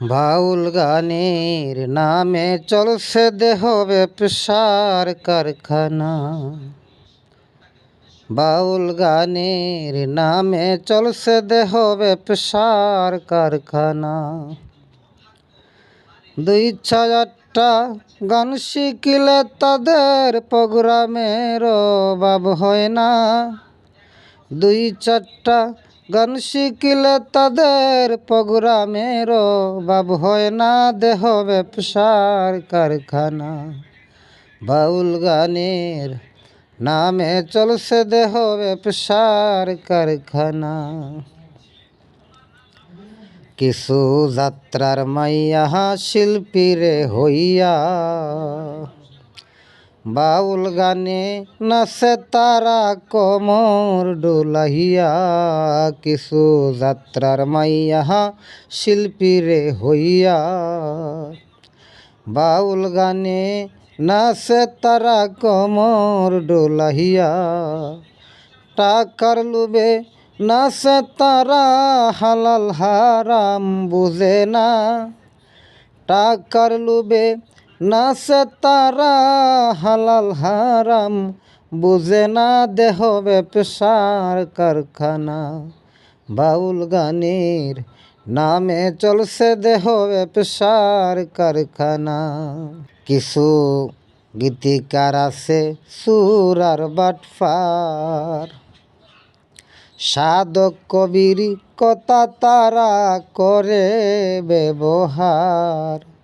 বাউল গানের নামে চলছে দেহ ব্যবসার কারখানা। বাউল গানের নামে চলছে দেহ ব্যবসার কারখানা। দুই চারটা গান শিখিলে তাদের প্রোগ্রামের অভাব হয় না। দুই চারটা গান শিখিলে তাদের প্রোগ্রামের অভাব হয় না। দেহ ব্যবসার কারখানা, বাউল গানের নামে চলছে দেহ ব্যবসার কারখানা। কিছু যাত্রার মাইয়া শিল্পীরে হইয়া বাউল গানে নাচে তারা কমর ডোলাহিয়া, কিছু যাত্রার মাইয়া শিল্পীরে হইয়া। বাউল গানে নাচে তারা কমর ডোলাহিয়া, টাকার লোভে নাচে তারা হালাল হারাম বুঝে না। টাকার লোভে নাচে তারা হালাল হারাম, বুঝে না দেহ ব্যবসার কারখানা। বাউল গানের নামে চলছে দেহ ব্যবসার কারখানা। কিছু গীতিকার আছে সুর আর বাটফার। সাধক কবির কথা তারা করে ব্যবহার।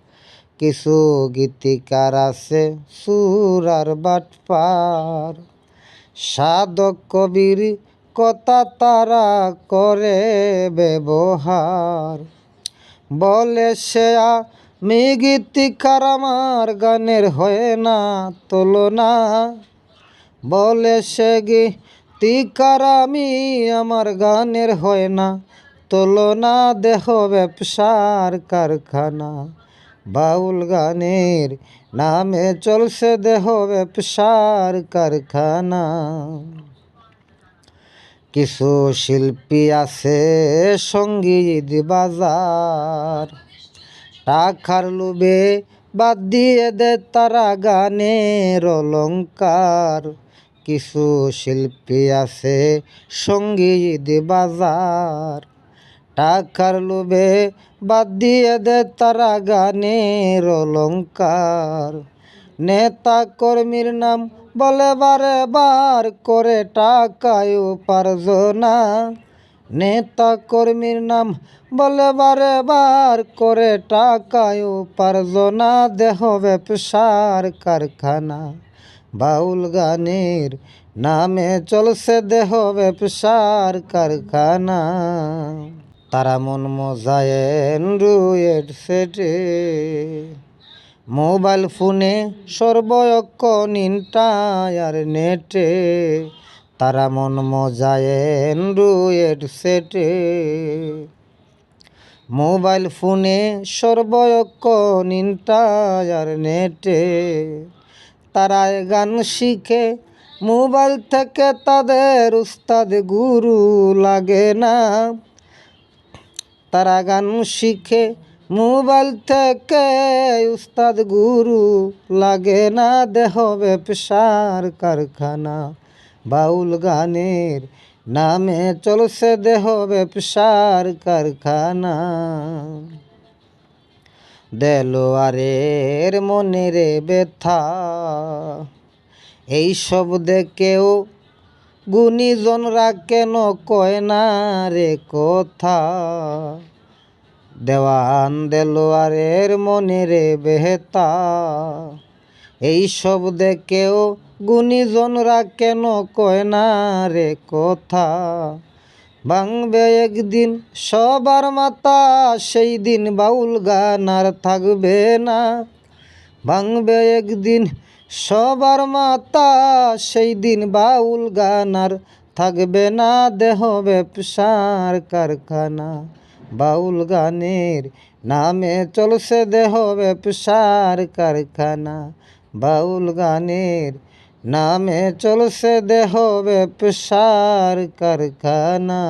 কিছু গীতিকার আছে সুর আর বাটপার। সাধক কবির কথা তারা করে ব্যবহার। বলে সে, আমি গীতিকার, আমার গানের হয় না তুলনা। বলে সে, গীতিকার, আমি আমার গানের হয় না তুলনা। দেহ ব্যবসার কারখানা। বাউল গানের নামে চলছে দেহ ব্যবসার কারখানা। কিছু শিল্পী আছে সংগীত বাজার। টাকার লোভে বাদ দিয়ে দে তারা গানের অলঙ্কার কিছু শিল্পী আছে সংগীত বাজার। টাকার লোভে বাদ দিয়ে দে তারা গানের অলঙ্কার নেতা কর্মীর নাম বলে বারে বার করে টাকায় উপার্জনা। নেতা কর্মীর নাম বলে বারে বার করে টাকায় উপার্জনা। দেহ ব্যবসার কারখানা বাউল গানের নামে চলছে দেহ ব্যবসার কারখানা। তারা মন মজায়েন রুয়েট সেটে। মোবাইল ফোনে সর্বয়ক্ষণ ইন্টায়ার নেটে। তারা মন মজায়েন রুয়েট সেটে। মোবাইল ফোনে সর্বয়ক্ষণ ইন্টায়ার নেটে। তারা গান শিখে, মোবাইল থেকে তাদের উস্তাদ গুরু লাগে না। তারা গান শিখে, মোবাইল থেকে উস্তাদ গুরু লাগে না দেহ ব্যবসার কারখানা। বাউল গানের নামে চলছে দেহ ব্যবসার কারখানা। দেলোয়ারের মনের ব্যথা, এই সব দেখেও গুণীজনরা কেন কয় না রে কথা? দেওয়ান দেলোয়ারের মনের বেহতা। এই সব দেখেও গুণীজনরা কেন কয় না রে কথা? ভাঙবে একদিন সবার মাতা সেই দিন বাউল গান আর থাকবে না। ভাঙবে একদিন সবার মাতা সেই দিন বাউল গান আর থাকবে না দেহ ব্যবসার কারখানা। বাউল গানের নামে চলছে দেহ ব্যবসার কারখানা। বাউল গানের নামে চলছে দেহ ব্যবসার কারখানা।